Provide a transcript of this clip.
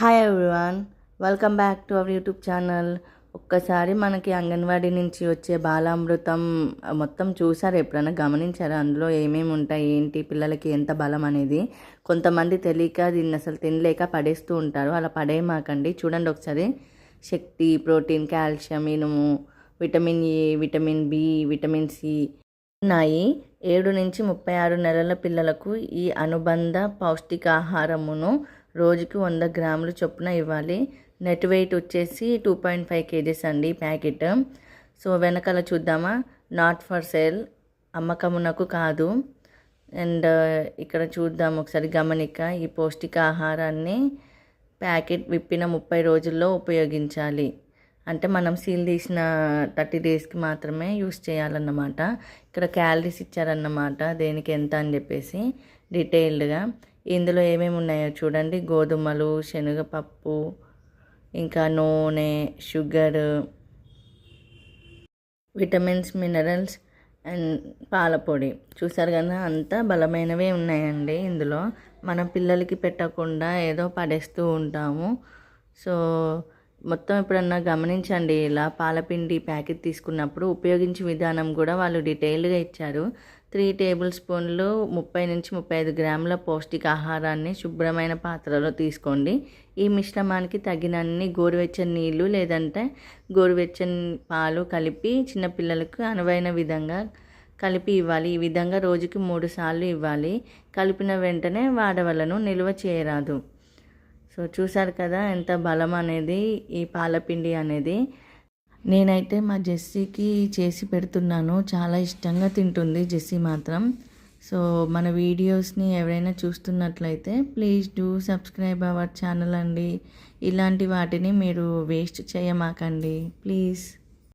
Hi everyone welcome back to our YouTube channel ఒక్కసారి మనకి అంగన్వాడీ నుంచి వచ్చే బాలామృతం మొత్తం చూసారు? ఎప్పుడైనా గమనించారా? అందులో ఏమేమి ఉంటాయి? ఏంటి? పిల్లలకి ఎంత బలం అనేది కొంతమంది తెలియక దీన్ని అసలు తినలేక పడేస్తూ ఉంటారు. అలా పడేయమాకండి. చూడండి ఒకసారి. శక్తి ప్రోటీన్ కాల్షియం ఇనుము vitamin A vitamin B vitamin C ఉన్నాయి. ఏడు నుంచి ముప్పై ఆరు నెలల పిల్లలకు ఈ అనుబంధ పౌష్టికాహారమును రోజుకి వంద గ్రాములు చొప్పున ఇవ్వాలి. నెట్ వెయిట్ వచ్చేసి టూ పాయింట్ ఫైవ్ కేజీస్ అండి ప్యాకెట్. సో వెనకాల చూద్దామా? నాట్ ఫర్ సేల్ అమ్మకమునకు కాదు. అండ్ ఇక్కడ చూద్దాం ఒకసారి గమనిక ఈ పౌష్టికాహారాన్ని ప్యాకెట్ విప్పిన ముప్పై రోజుల్లో ఉపయోగించాలి. అంటే మనం సీల్ తీసిన థర్టీ డేస్కి మాత్రమే యూస్ చేయాలన్నమాట. ఇక్కడ క్యాలరీస్ ఇచ్చారన్నమాట దేనికి ఎంత అని చెప్పేసి డీటెయిల్డ్గా. ఇందులో ఏమేమి ఉన్నాయో చూడండి. గోధుమలు శనగపప్పు ఇంకా నూనె షుగర్ విటమిన్స్ మినరల్స్ అండ్ పాలపొడి. చూసారు కదా అంతా బలమైనవే ఉన్నాయండి ఇందులో. మన పిల్లలకి పెట్టకుండా ఏదో పడేస్తూ ఉంటాము. సో మొత్తం ఎప్పుడన్నా గమనించండి ఇలా పాలపిండి ప్యాకెట్ తీసుకున్నప్పుడు ఉపయోగించే విధానం కూడా వాళ్ళు డీటెయిల్డ్గా ఇచ్చారు. త్రీ టేబుల్ స్పూన్లు ముప్పై నుంచి ముప్పై ఐదు గ్రాముల పౌష్టికాహారాన్ని శుభ్రమైన పాత్రలో తీసుకోండి. ఈ మిశ్రమానికి తగినన్ని గోరువెచ్చని నీళ్ళు లేదంటే గోరువెచ్చని పాలు కలిపి చిన్నపిల్లలకు అనువైన విధంగా కలిపి ఇవ్వాలి. ఈ విధంగా రోజుకి మూడు సార్లు ఇవ్వాలి. కలిపిన వెంటనే వాడవలను నిల్వ చేయరాదు. సో చూసారు కదా ఎంత బలం అనేది ఈ పాలపిండి అనేది. నేనైతే మా జెస్సీకి చేసి పెడుతున్నాను. చాలా ఇష్టంగా తింటుంది జెస్సీ మాత్రం. సో మన వీడియోస్ని ఎవరైనా చూస్తున్నట్లయితే please do subscribe our channel అండి. ఇలాంటి వాటిని మీరు వేస్ట్ చేయమాకండి. ప్లీజ్.